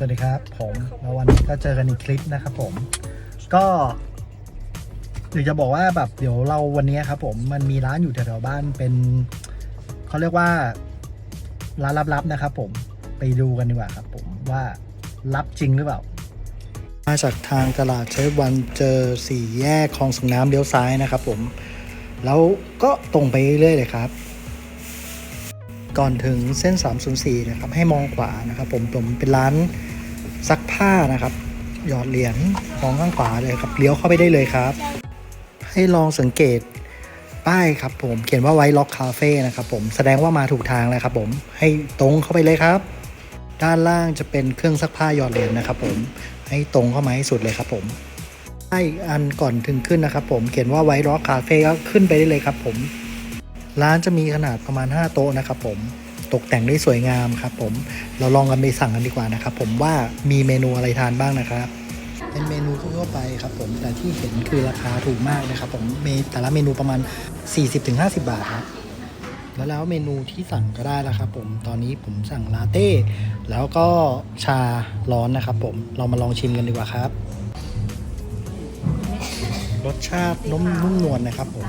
สวัสดีครับ ผมแล้ววันนี้ก็เจอกันอีกคลิปนะครับผม ก็อยากจะบอกว่าแบบเดี๋ยวเราวันนี้ครับผมมันมีร้านอยู่แถวๆบ้านเป็นเขาเรียกว่าร้านลับๆนะครับผมไปดูกันดีกว่าครับผมว่าลับจริงหรือเปล่า มาจากทางตลาดเชฟวันเจอสี่แยกคลองส่งน้ำเลี้ยวซ้ายนะครับผม แล้วก็ตรงไปเรื่อยๆเลยครับ ก่อนถึงเส้น 304 นะครับ ให้มองขวานะครับ ผมผมเป็นร้านซักผ้านะครับ หยอดเหรียญมองข้างขวาเลยครับเลี้ยวเข้าไปได้เลยครับ ให้ลองสังเกตป้ายครับ ผมเขียนว่าไวล็อกคาเฟ่นะครับ ผมแสดงว่ามาถูกทางแล้วครับ ผมให้ตรงเข้าไปเลยครับ ด้านล่างจะเป็นเครื่องซักผ้าหยอดเหรียญนะครับ ผมให้ตรงเข้ามาให้สุดเลยครับผมป้ายอันก่อนถึงขึ้นนะครับ ผมเขียนว่าไวล็อกคาเฟ่ก็ขึ้นไปได้เลยครับ ผม ร้านจะมีขนาดประมาณ 5 โต๊ะนะครับผมตกแต่งได้สวยงามครับผมเราลองกันไปสั่งกันดีกว่านะครับผมว่ามีเมนูอะไรทานบ้างนะครับ เป็นเมนูทั่วไปครับผมแต่ที่เห็นคือราคาถูกมากนะครับผมเมแต่ละเมนูประมาณ 40-50 บาทครับแล้วแล้วเมนูที่สั่งก็ได้แล้วครับผมตอนนี้ผมสั่งลาเต้แล้วก็ชาร้อนนะครับผมเรามาลองชิมกันดีกว่าครับ รสชาตินุ่มนุ่มนวลนะครับผม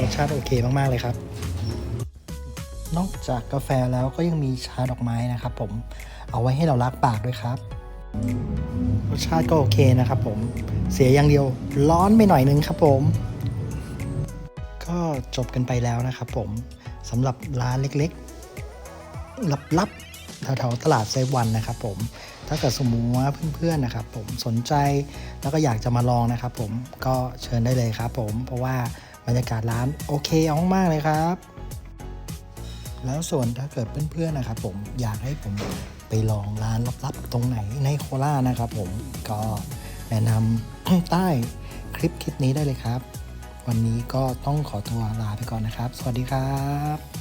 รสชาติโอเคมาก ๆ เลยครับ นอกจากกาแฟแล้วก็ยังมีชาดอกไม้นะครับผมเอาไว้ให้เราล้างปากด้วยครับรสชาติก็โอเคนะครับผมเสียอย่างเดียวร้อนไปหน่อยนึงครับผม ก็จบกันไปแล้วนะครับผมสำหรับร้านเล็กๆลับๆแถวๆตลาดเซวันนะครับผมถ้าเกิดสมมติว่าเพื่อนๆนะครับผมสนใจแล้วก็อยากจะมาลองนะครับผมก็เชิญได้เลยครับผมเพราะว่าบรรยากาศร้านโอเคเอามากเลยครับ แล้วส่วนถ้าเกิดเพื่อนๆนะครับผมอยากให้ผมไปลองร้านลับๆ ตรงไหนในโคราชนะครับผมก็แนะนำใต้คลิปคลิปนี้ได้เลยครับ วันนี้ก็ต้องขอตัวลาไปก่อนนะครับ สวัสดีครับ